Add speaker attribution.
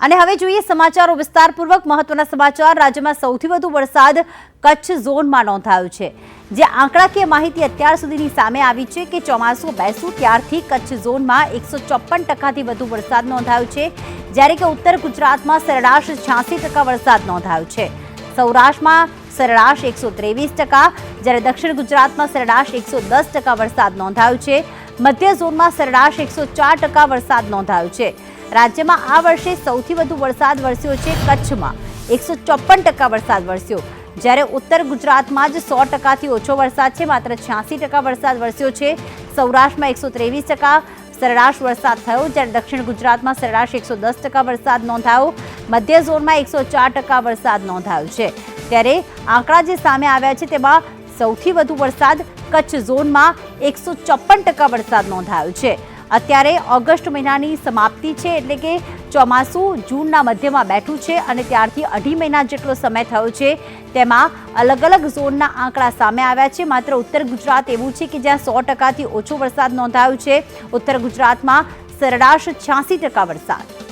Speaker 1: અને હવે જોઈએ સમાચારો વિસ્તારપૂર્વક. મહત્વના સમાચાર, રાજ્યમાં સૌથી વધુ વરસાદ કચ્છ ઝોનમાં નોંધાયો છે. જે આંકડાકીય માહિતી અત્યાર સુધીની સામે આવી છે કે ચોમાસું બેસું ત્યારથી કચ્છ ઝોનમાં એકસો ચોપન ટકાથી વધુ વરસાદ નોંધાયો છે. જ્યારે કે ઉત્તર ગુજરાતમાં સરેરાશ છ્યાસી ટકા વરસાદ નોંધાયો છે. સૌરાષ્ટ્રમાં સરેરાશ એકસો ત્રેવીસ ટકા, જ્યારે દક્ષિણ ગુજરાતમાં સરેરાશ એકસો દસ ટકા વરસાદ નોંધાયો છે. મધ્ય ઝોનમાં સરેરાશ એકસો ચાર ટકા વરસાદ નોંધાયો છે. રાજ્યમાં આ વર્ષે સૌથી વધુ વરસાદ વરસ્યો છે કચ્છમાં. એકસો ચોપન ટકા વરસાદ વરસ્યો. જ્યારે ઉત્તર ગુજરાતમાં જ સો ટકાથી ઓછો વરસાદ છે, માત્ર છ્યાસી ટકા વરસાદ વરસ્યો છે. સૌરાષ્ટ્રમાં એકસો ત્રેવીસ ટકા સરેરાશ વરસાદ થયો, જ્યારે દક્ષિણ ગુજરાતમાં સરેરાશ એકસો દસ ટકા વરસાદ નોંધાયો. મધ્ય ઝોનમાં એકસો ચાર ટકા વરસાદ નોંધાયો છે. ત્યારે આંકડા જે સામે આવ્યા છે, તેમાં સૌથી વધુ વરસાદ કચ્છ ઝોનમાં એકસો ચોપન ટકા વરસાદ નોંધાયો છે. અત્યારે ઓગસ્ટ મહિનાની સમાપ્તિ છે એટલે કે ચોમાસું જૂનના મધ્યમાં બેઠું છે અને ત્યારથી અઢી મહિના જેટલો સમય થયો છે. તેમાં અલગ અલગ ઝોનના આંકડા સામે આવ્યા છે. માત્ર ઉત્તર ગુજરાત એવું છે કે જ્યાં સો ટકાથી ઓછો વરસાદ નોંધાયો છે. ઉત્તર ગુજરાતમાં સરેરાશ છ્યાસી ટકા વરસાદ.